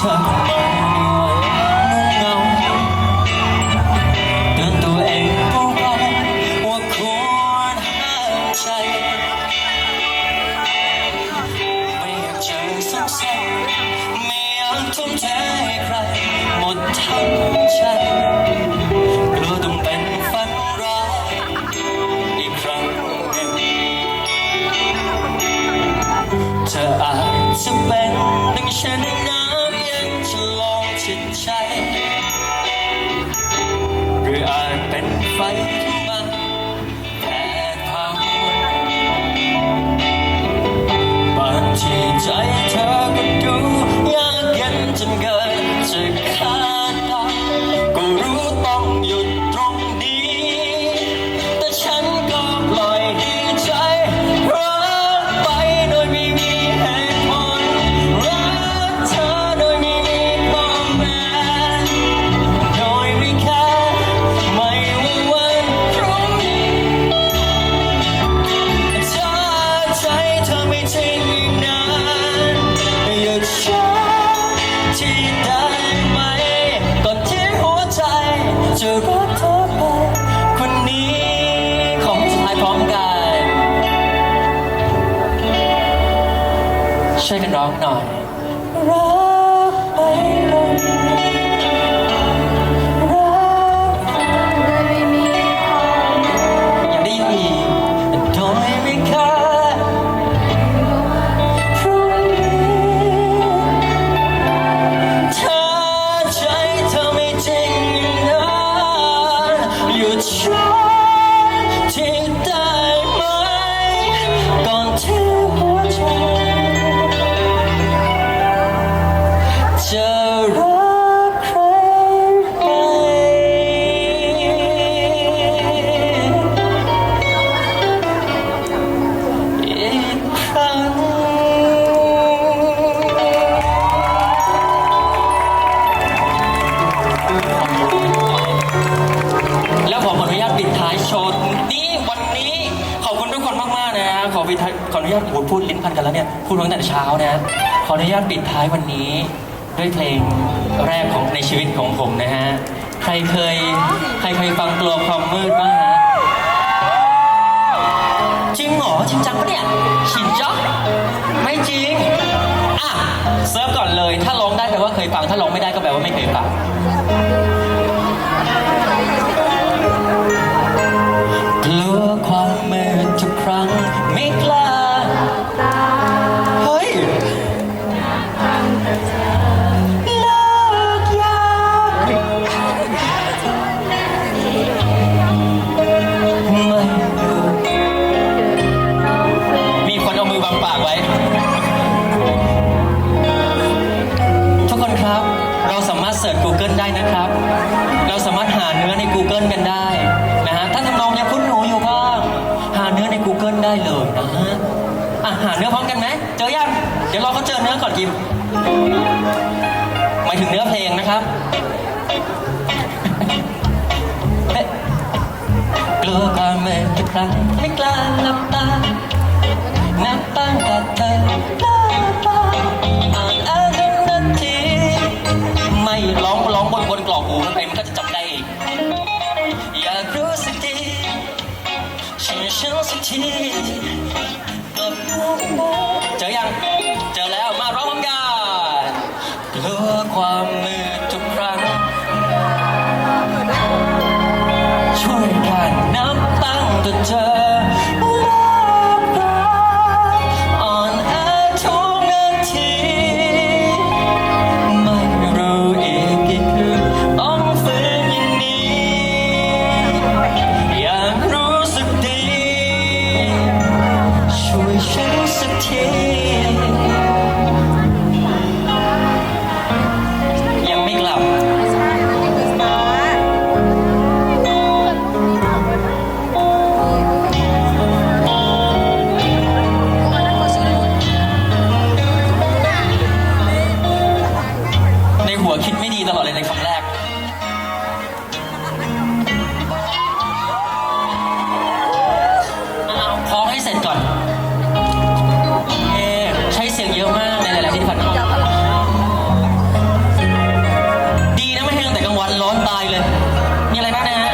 เธอไม่ไหวนุ่งเงาเตือนตัวเองเบาๆว่าควรห้ามใจ ไม่อยากเจอซ้ำซ้ำไม่อยากทุ่มเทใครหมดทั้งใจ เช่วยกันร้องหน่อย ปิดท้ายขออนุญาตโอ้ยพูดลิ้นพันกันแล้วเนี่ยพูดมาตั้งแต่เช้านะ ขออนุญาตปิดท้ายวันนี้ ด้วยเพลงแรกของในชีวิตของผมนะฮะ ใครเคย ใครเคยฟังกลัวความมืดบ้างฮะจริงเหรอจริงจังปะเนี่ยชินจ๊อกไม่จริง อะเซิร์ฟก่อนเลย ถ้าร้องได้แปลว่าเคยฟังถ้าร้องไม่ได้ก็แปลว่าไม่เคยฟัง Google กันได้นะฮะถ้าทำนองยังคุ้นหูอยู่บ้างหาเนื้อใน Google ได้เลยนะฮะอะหาเนื้อพร้อมกันไหมเจอยังเดี๋ยวรอเขาเจอเนื้อก่อนกิมหมายถึงเนื้อเพลงนะครับเกลัวความเมื่อยทุกครั้งไม่กล้าหลับตา ฉันสักทีกลับมาเจอยัง เจอแล้วมาร้องพร้อมกันกลัวความมืดทุกครั้ง ช่วยกันนับตั้งแต่เธอายเลย มีอะไรบ้างนะ